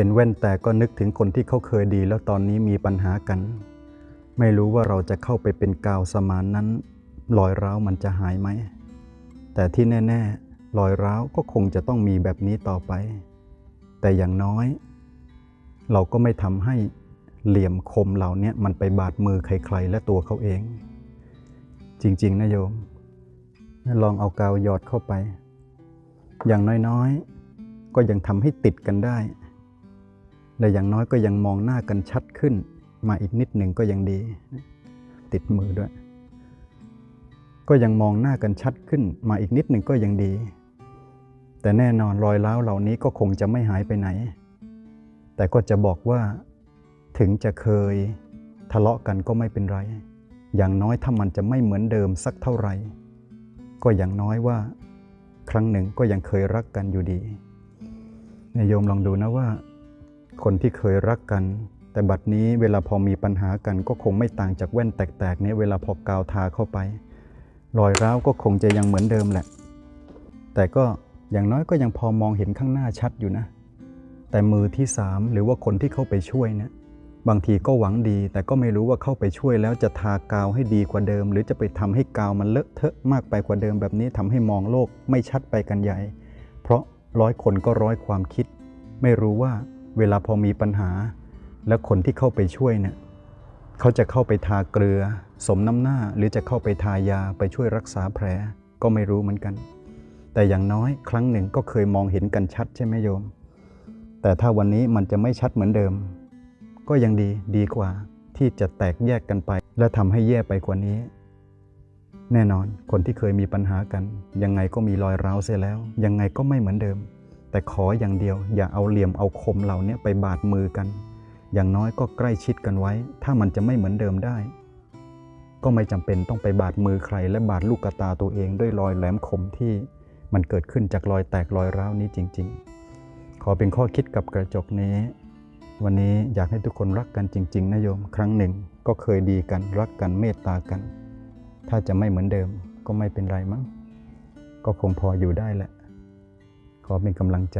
ห็นแว่นแต่ก็นึกถึงคนที่เขาเคยดีแล้วตอนนี้มีปัญหากัน ไม่รู้ว่าเราจะเข้าไปเป็นกาวสมานนั้น รอยร้าวมันจะหายไหม แต่ที่แน่ๆรอยร้าวก็คงจะต้องมีแบบนี้ต่อไป แต่อย่างน้อย เราก็ไม่ทำให้เหลี่ยมคมเหล่านี้มันไปบาดมือใครๆ และตัวเขาเอง จริง ๆ นะโยม ลองเอากาวหยอดเข้าไป อย่างน้อยๆ ก็ยังทำให้ติดกันได้ และอย่างน้อยก็ยังมองหน้ากันชัดขึ้น มาอีกนิดหนึ่งก็ยังดี ติดมือด้วย ก็ยังมองหน้ากันชัดขึ้น มาอีกนิดหนึ่งก็ยังดี แต่แน่นอนรอยร้าวเหล่านี้ก็คงจะไม่หายไปไหน แต่ก็จะบอกว่า ถึงจะเคยทะเลาะกันก็ไม่เป็นไร อย่างน้อยถ้ามันจะไม่เหมือนเดิมสักเท่าไหร่ ก็อย่างน้อยว่า ครั้งหนึ่งก็ยังเคยรักกันอยู่ดีนี่ยโยมลองดูนะว่า คนที่เคยรักกัน แต่บัดนี้เวลาพอมีปัญหากันก็คงไม่ต่างจากแว่นแตกๆนี่ยเวลาพอกาวทาเข้าไป รอยร้าวก็คงจะยังเหมือนเดิมแหละ แต่ก็อย่างน้อยก็ยังพอมองเห็นข้างหน้าชัดอยู่นะ แต่มือที่สามหรือว่าคนที่เข้าไปช่วยเนี่ยบางทีก็หวังดี แต่ก็ไม่รู้ว่าเข้าไปช่วยแล้วจะทากาวให้ดีกว่าเดิม หรือจะไปทำให้กาวมันเลอะเทอะมากไปกว่าเดิมแบบนี้ทำให้มองโลกไม่ชัดไปกันใหญ่ เพราะร้อยคนก็ร้อยความคิด ไม่รู้ว่า เวลาพอมีปัญหา แล้วคนที่เข้าไปช่วยเนี่ยเขาจะเข้าไปทาเกลือ สมน้ำหน้าหรือจะเข้าไปทายาไปช่วยรักษาแผลก็ไม่รู้เหมือนกัน แต่อย่างน้อยครั้งหนึ่งก็เคยมองเห็นกันชัดใช่ไหมโยม แต่ถ้าวันนี้มันจะไม่ชัดเหมือนเดิม ก็ยังดีดีกว่าที่จะแตกแยกกันไป และทำให้แย่ไปกว่านี้ แน่นอนคนที่เคยมีปัญหากัน ยังไงก็มีรอยร้าวเสียแล้ว ยังไงก็ไม่เหมือนเดิม แต่ขออย่างเดียว อย่าเอาเหลี่ยมเอาคมเหล่านี้ไปบาดมือกัน อย่างน้อยก็ใกล้ชิดกันไว้ ถ้ามันจะไม่เหมือนเดิมได้ ก็ไม่จำเป็นต้องไปบาดมือใคร และบาดลูกกระตาตัวเองด้วยรอยแหลมคมที่มันเกิดขึ้นจากรอยแตกรอยร้าวนี้จริง ๆ ขอเป็นข้อคิดกับกระจกนี้ วันนี้อยากให้ทุกคนรักกันจริง ๆนะโยม ครั้งหนึ่งก็เคยดีกันรักกันเมตตากัน ถ้าจะไม่เหมือนเดิมก็ไม่เป็นไรมั้งก็คงพออยู่ได้แหละ ขอเป็นกำลังใจ